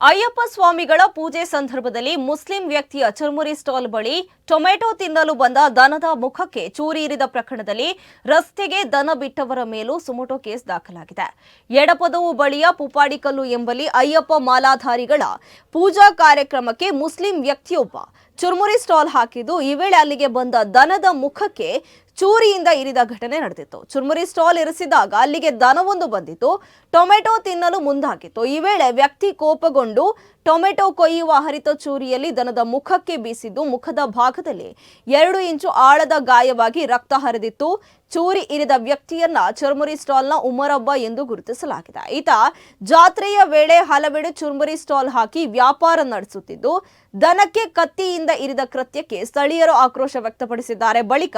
ಅಯ್ಯಪ್ಪ ಸ್ವಾಮಿಗಳ ಪೂಜೆ ಸಂದರ್ಭದಲ್ಲಿ ಮುಸ್ಲಿಂ ವ್ಯಕ್ತಿಯ ಚುರ್ಮುರಿ ಸ್ಟಾಲ್ ಬಳಿ ಟೊಮೆಟೊ ತಿನ್ನಲು ಬಂದ ದನದ ಮುಖಕ್ಕೆ ಚೂರಿ ಇರಿದ ಪ್ರಕರಣದಲ್ಲಿ ರಸ್ತೆಗೆ ದನ ಬಿಟ್ಟವರ ಮೇಲೂ ಸುಮೋಟೋ ಕೇಸ್ ದಾಖಲಾಗಿದೆ. ಎಡಪದವು ಬಳಿಯ ಪುಪಾಡಿಕಲ್ಲು ಎಂಬಲ್ಲಿ ಅಯ್ಯಪ್ಪ ಮಾಲಾಧಾರಿಗಳ ಪೂಜಾ ಕಾರ್ಯಕ್ರಮಕ್ಕೆ ಮುಸ್ಲಿಂ ವ್ಯಕ್ತಿಯೊಬ್ಬ ಚುರ್ಮುರಿ ಸ್ಟಾಲ್ ಹಾಕಿದ್ದು ಈ ವೇಳೆ ಅಲ್ಲಿಗೆ ಬಂದ ದನದ ಮುಖಕ್ಕೆ ಚೂರಿಯಿಂದ ಇರಿದ ಘಟನೆ ನಡೆದಿತ್ತು. ಚುರ್ಮುರಿ ಸ್ಟಾಲ್ ಇರಿಸಿದಾಗ ಅಲ್ಲಿಗೆ ದನವೊಂದು ಬಂದಿತ್ತು. ಟೊಮೆಟೊ ತಿನ್ನಲು ಮುಂದಾಗಿತ್ತು. ಈ ವೇಳೆ ವ್ಯಕ್ತಿ ಕೋಪಗೊಂಡು ಟೊಮೆಟೊ ಕೊಯ್ಯುವ ಹರಿತ ಚೂರಿಯಲ್ಲಿ ದನದ ಮುಖಕ್ಕೆ ಬೀಸಿದ್ದು ಮುಖದ ಭಾಗದಲ್ಲಿ ಎರಡು ಇಂಚು ಆಳದ ಗಾಯವಾಗಿ ರಕ್ತ ಹರಿದಿತ್ತು. ಚೂರಿ ಇರಿದ ವ್ಯಕ್ತಿಯನ್ನ ಚುರ್ಮುರಿ ಸ್ಟಾಲ್ನ ಉಮರಬ್ಬ ಎಂದು ಗುರುತಿಸಲಾಗಿದೆ. ಈತ ಜಾತ್ರೆಯ ವೇಳೆ ಹಲವೆಡೆ ಚುರ್ಮುರಿ ಸ್ಟಾಲ್ ಹಾಕಿ ವ್ಯಾಪಾರ ನಡೆಸುತ್ತಿದ್ದು, ದನಕ್ಕೆ ಕತ್ತಿಯಿಂದ ಇರಿದ ಕೃತ್ಯಕ್ಕೆ ಸ್ಥಳೀಯರು ಆಕ್ರೋಶ ವ್ಯಕ್ತಪಡಿಸಿದ್ದಾರೆ. ಬಳಿಕ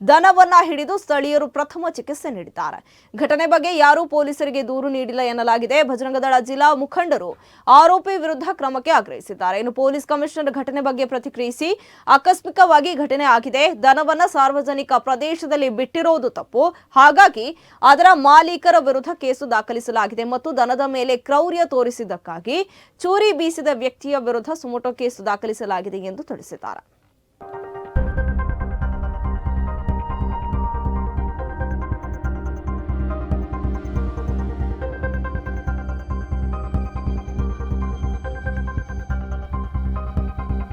ದನವನ್ನ ಹಿಡಿದು ಸ್ಥಳೀಯರು ಪ್ರಥಮ ಚಿಕಿತ್ಸೆ ನೀಡಿದ್ದಾರೆ. ಘಟನೆ ಬಗ್ಗೆ ಯಾರೂ ಪೊಲೀಸರಿಗೆ ದೂರು ನೀಡಿಲ್ಲ ಎನ್ನಲಾಗಿದೆ. ಭಜರಂಗದಳ ಜಿಲ್ಲಾ ಮುಖಂಡರು ಆರೋಪಿ ವಿರುದ್ಧ ಕ್ರಮಕ್ಕೆ ಆಗ್ರಹಿಸಿದ್ದಾರೆ. ಇನ್ನು ಪೊಲೀಸ್ ಕಮಿಷನರ್ ಘಟನೆ ಬಗ್ಗೆ ಪ್ರತಿಕ್ರಿಯಿಸಿ, ಆಕಸ್ಮಿಕವಾಗಿ ಘಟನೆ ಆಗಿದೆ. ದನವನ್ನ ಸಾರ್ವಜನಿಕ ಪ್ರದೇಶದಲ್ಲಿ ಬಿಟ್ಟಿರೋದು ತಪ್ಪು. ಹಾಗಾಗಿ ಅದರ ಮಾಲೀಕರ ವಿರುದ್ಧ ಕೇಸು ದಾಖಲಿಸಲಾಗಿದೆ ಮತ್ತು ದನದ ಮೇಲೆ ಕ್ರೌರ್ಯ ತೋರಿಸಿದ್ದಕ್ಕಾಗಿ ಚೂರಿ ಬೀಸಿದ ವ್ಯಕ್ತಿಯ ವಿರುದ್ಧ ಸುಮೋಟೋ ಕೇಸು ದಾಖಲಿಸಲಾಗಿದೆ ಎಂದು ತಿಳಿಸಿದ್ದಾರೆ.